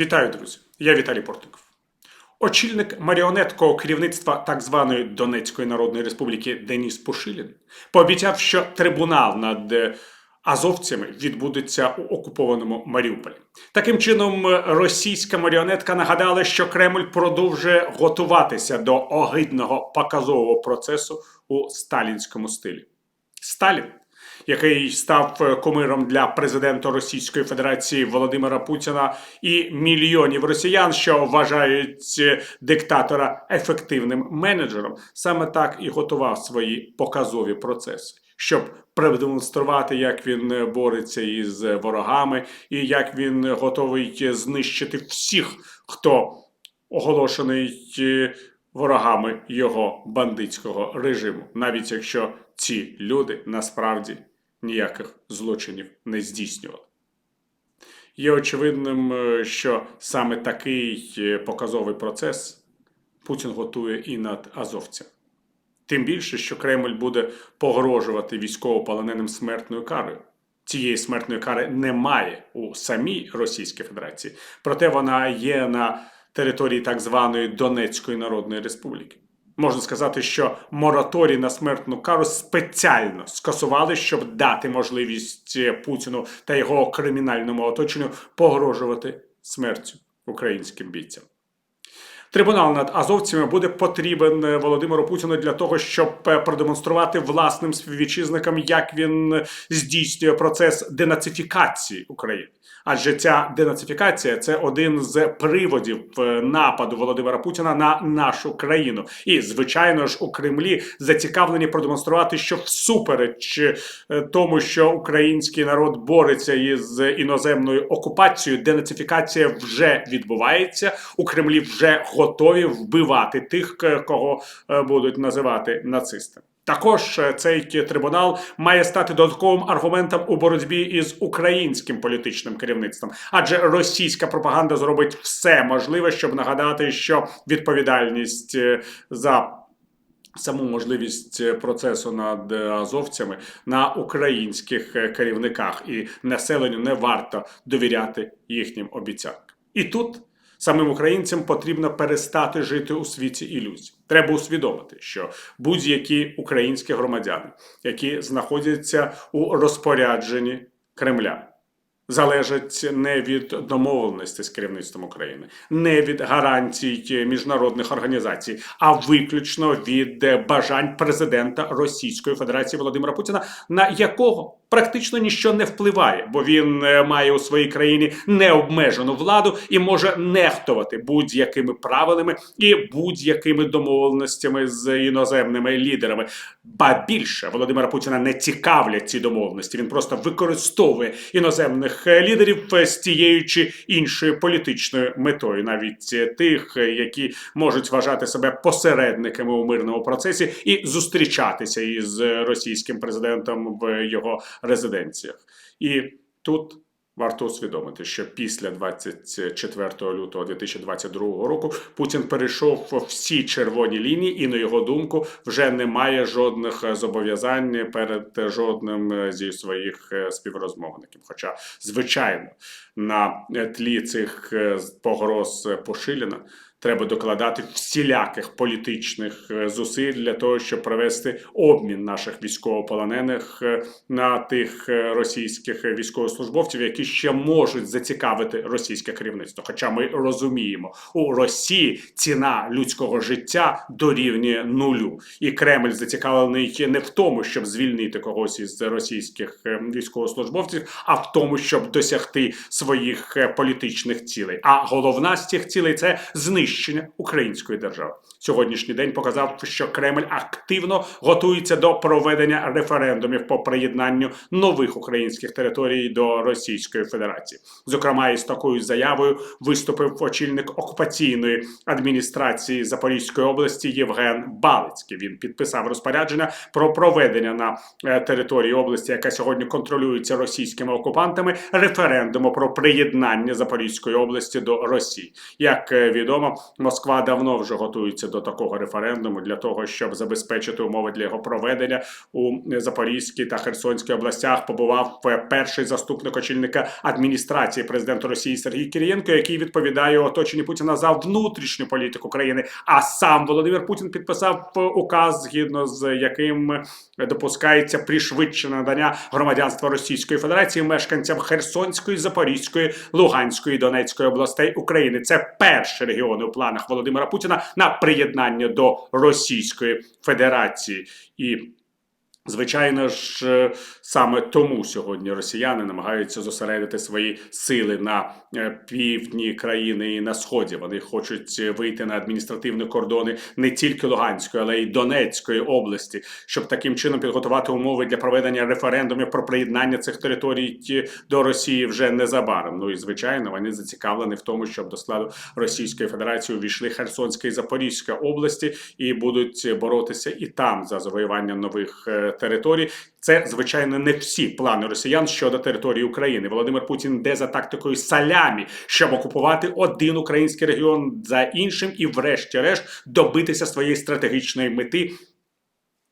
Вітаю, друзі! Я Віталій Портников. Очільник маріонеткового керівництва так званої Донецької Народної Республіки Деніс Пушилін пообіцяв, що трибунал над азовцями відбудеться у окупованому Маріуполі. Таким чином, російська маріонетка нагадала, що Кремль продовжує готуватися до огидного показового процесу у сталінському стилі. Сталін який став е, кумиром для президента Російської Федерації Володимира Путіна і мільйонів росіян, що вважають е, диктатора ефективним менеджером, саме так і готував свої показові процеси, щоб продемонструвати, як він е, бореться із ворогами, і як він готовий знищити всіх, хто оголошений ворогами його бандитського режиму, навіть якщо ці люди насправді ніяких злочинів не здійснювали. Є очевидним, е, що саме такий е, показовий процес Путін готує і над азовцем. Тим більше, що Кремль буде погрожувати військовополоненим смертною карою. Цієї смертної кари немає у самій Російській Федерації, проте вона є на території так званої Донецької Народної Республіки. Можна сказати, що мораторій на смертну кару спеціально скасували, щоб дати можливість е, Путіну та його кримінальному оточенню погрожувати смертю українським бійцям. Трибунал над азовцями буде потрібен е, Володимиру Путіну для того, щоб е, продемонструвати власним співвітчизникам, як він здійснює процес денацифікації України. Адже ця денацифікація це один з приводів е, нападу Володимира Путіна на нашу країну. І звичайно ж у Кремлі зацікавлені продемонструвати, що всупереч тому, що український народ бореться із іноземною окупацією, денацифікація вже відбувається. У Кремлі вже готові вбивати тих, кого е, будуть називати нацистами. Також е, цей трибунал має стати додатковим аргументом у боротьбі із українським політичним керівництвом, адже російська пропаганда зробить все можливе, щоб нагадати, що відповідальність е, за саму можливість процесу над азовцями на українських керівниках, і населенню не варто довіряти їхнім обіцянкам. І тут самим українцям потрібно перестати жити у світі ілюзій. Треба усвідомити, що будь-які українські громадяни, які знаходяться у розпорядженні Кремля, залежать не від домовленості з керівництвом України, не від гарантій міжнародних організацій, а виключно від е, бажань президента Російської Федерації Володимира Путіна, на якого практично ніщо не впливає, бо він е, має у своїй країні необмежену владу і може нехтувати будь-якими правилами і будь-якими домовленостями з іноземними лідерами. Ба більше Володимира Путіна не цікавлять ці домовленості. Він просто використовує іноземних е, лідерів е, з тією чи іншою політичною метою, навіть тих, які можуть вважати себе посередниками у мирному процесі і зустрічатися із російським президентом в його резиденціях. І тут варто усвідомити, що після 24 лютого 2022 року Путін перейшов всі червоні лінії, і на його думку вже немає жодних зобов'язань перед жодним зі своїх е, співрозмовників. Хоча, звичайно, на тлі цих е, погроз е, Пошиліна треба докладати всіляких політичних е, зусиль для того, щоб провести обмін наших військовополонених е, на тих е, російських військовослужбовців, які ще можуть зацікавити російське керівництво. Хоча ми розуміємо, у Росії ціна людського життя дорівнює нулю, і Кремль зацікавлений не в тому, щоб звільнити когось із російських військовослужбовців, а в тому, щоб досягти своїх політичних цілей. А головна з цих цілей це знищення української держави. Сьогоднішній день показав, що Кремль активно готується до проведення референдумів по приєднанню нових українських територій до Російської Федерації. Зокрема, із такою заявою виступив очільник окупаційної адміністрації Запорізької області Євген Балицький. Він підписав розпорядження про проведення на е, території області, яка сьогодні контролюється російськими окупантами, референдуму про приєднання Запорізької області до Росії. Як е, відомо, Москва давно вже готується до такого референдуму для того, щоб забезпечити умови для його проведення у Запорізькій та Херсонській областях. Побував перший заступник очільника адміністрації президента Росії Сергій Кирієнко, який відповідає оточенню Путіна за внутрішню політику країни. А сам Володимир Путін підписав указ, згідно з яким допускається пришвидшене надання громадянства Російської Федерації мешканцям Херсонської, Запорізької, Луганської, Донецької областей України. Це перші регіони планах Володимира Путіна на приєднання до Російської Федерації і. Звичайно ж, е, саме тому сьогодні росіяни намагаються зосередити свої сили на е, півдні країни і на сході. Вони хочуть е, вийти на адміністративні кордони не тільки Луганської, але й Донецької області, щоб таким чином підготувати умови для проведення референдумів про приєднання цих територій до Росії вже незабаром. Ну і звичайно, вони зацікавлені в тому, щоб до складу Російської Федерації увійшли Херсонська і Запорізька області і будуть боротися і там за завоювання нових територій. Це звичайно не всі плани росіян щодо території України. Володимир Путін йде за тактикою салямі, щоб окупувати один український регіон за іншим, і, врешті-решт, добитися своєї стратегічної мети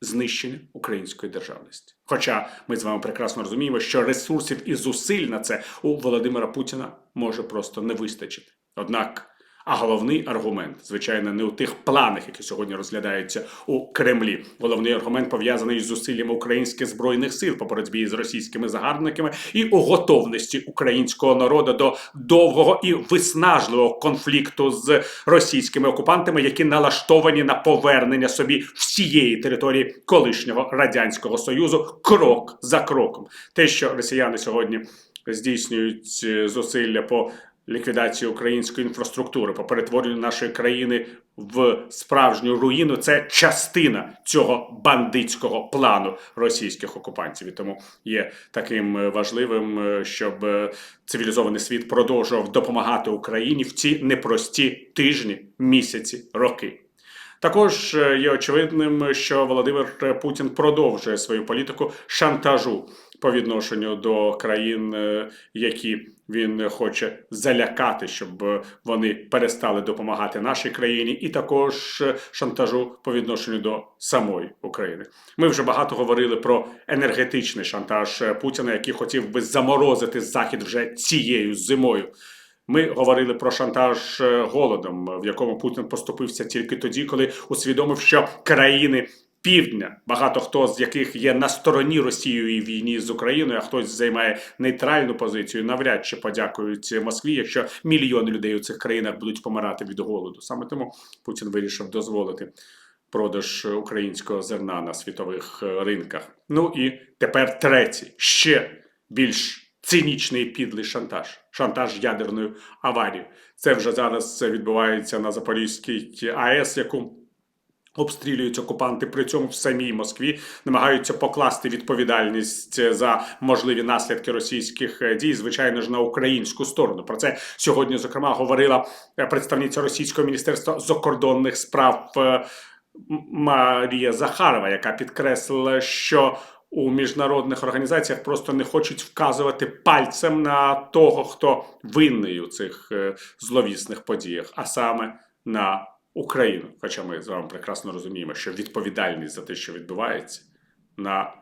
знищення української державності. Хоча ми з вами прекрасно розуміємо, що ресурсів і зусиль на це у Володимира Путіна може просто не вистачити. Однак, а головний аргумент, звичайно, не у тих планах, які сьогодні розглядаються у Кремлі. Головний аргумент пов'язаний з зусиллями українських збройних сил по боротьбі з російськими загарбниками і у готовності українського народу до довгого і виснажливого конфлікту з російськими окупантами, які налаштовані на повернення собі всієї території колишнього радянського союзу, крок за кроком. Те, що росіяни сьогодні здійснюють е, зусилля по ліквідації української інфраструктури, по перетворенню нашої країни в справжню руїну, це частина цього бандитського плану російських окупантів. І тому є таким е, важливим, е, щоб е, цивілізований світ продовжував допомагати Україні в ці непрості тижні, місяці, роки. Також є очевидним, що Володимир Путін продовжує свою політику шантажу по відношенню до країн, які він хоче залякати, щоб вони перестали допомагати нашій країні, і також е, шантажу по відношенню до самої України. Ми вже багато говорили про енергетичний шантаж е, Путіна, який хотів би заморозити захід вже цією зимою. Ми говорили про шантаж е, голодом, в якому Путін поступився тільки тоді, коли усвідомив, що країни півдня, багато хто з яких є на стороні Росією і війні з Україною, а хтось займає нейтральну позицію, навряд чи подякують Москві, якщо мільйони людей у цих країнах будуть помирати від голоду. Саме тому Путін вирішив дозволити продаж українського зерна на світових е, ринках. Ну і тепер третій, ще більш цинічний підлий шантаж. Шантаж ядерною аварією. Це вже зараз відбувається на Запорізькій АЕС, яку обстрілюють окупанти. При цьому в самій Москві намагаються покласти відповідальність за можливі наслідки російських е, дій, звичайно ж, на українську сторону. Про це сьогодні, зокрема, говорила е, представниця російського міністерства закордонних справ. е, Марія Захарова, яка підкреслила, що у міжнародних організаціях просто не хочуть вказувати пальцем на того, хто винний у цих е, зловісних подіях, а саме на Україну. Хоча ми з вами прекрасно розуміємо, що відповідальність за те, що відбувається, на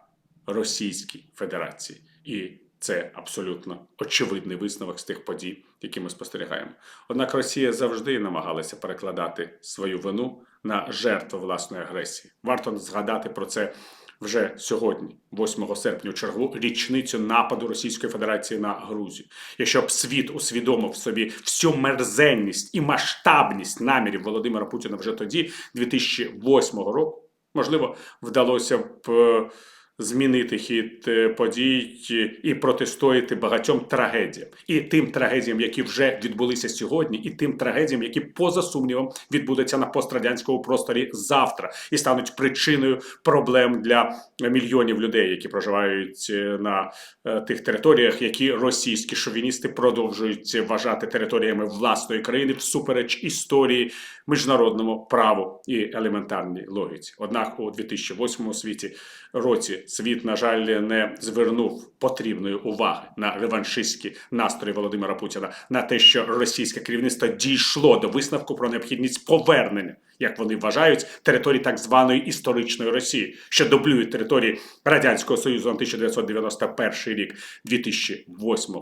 Російській Федерації, і це абсолютно очевидний висновок з тих подій, які ми спостерігаємо. Однак Росія завжди намагалася перекладати свою вину на жертву власної агресії. Варто згадати про це вже сьогодні, 8 серпня, чергову річницю нападу Російської Федерації на Грузію. Якщо б світ усвідомив собі всю мерзенність і масштабність намірів Володимира Путіна вже тоді, 2008 року, можливо, вдалося б. Е, Змінити хід е, подій і протистояти багатьом трагедіям, і тим трагедіям, які вже відбулися сьогодні, і тим трагедіям, які поза сумнівом відбудуться на пострадянському просторі завтра, і стануть причиною проблем для мільйонів людей, які проживають е, на е, тих територіях, які російські шовіністи продовжують вважати територіями власної країни всупереч історії, міжнародному праву і елементарній логіці. Однак у 2008 світі році світ, на жаль, не звернув потрібної уваги на реваншистські настрої Володимира Путіна, на те, що російське керівництво дійшло до висновку про необхідність повернення, як вони вважають, території так званої історичної Росії, що дублюють території Радянського Союзу на 1991 рік 2008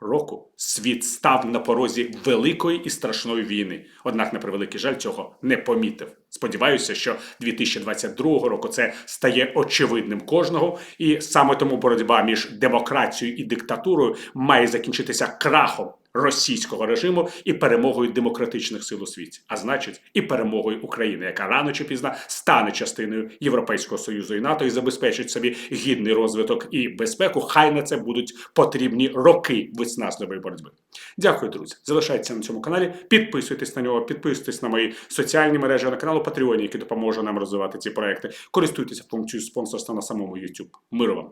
року світ став на порозі великої і страшної війни. Однак, на превеликий жаль, цього не помітив. Сподіваюся, що 2022 року це стає очевидним кожного, і саме тому боротьба між демократією і диктатурою має закінчитися крахом російського режиму і перемогою демократичних сил у світі, а значить, і перемогою України, яка рано чи пізно стане частиною Європейського союзу і НАТО і забезпечить собі гідний розвиток і безпеку. Хай на це будуть потрібні роки виснажливої боротьби. Дякую, друзі. Залишайтеся на цьому каналі, підписуйтесь на нього, підписуйтесь на мої соціальні мережі на каналу Patreon, який допоможе нам розвивати ці проекти. Користуйтеся функцією спонсорства на самому YouTube. Миру вам!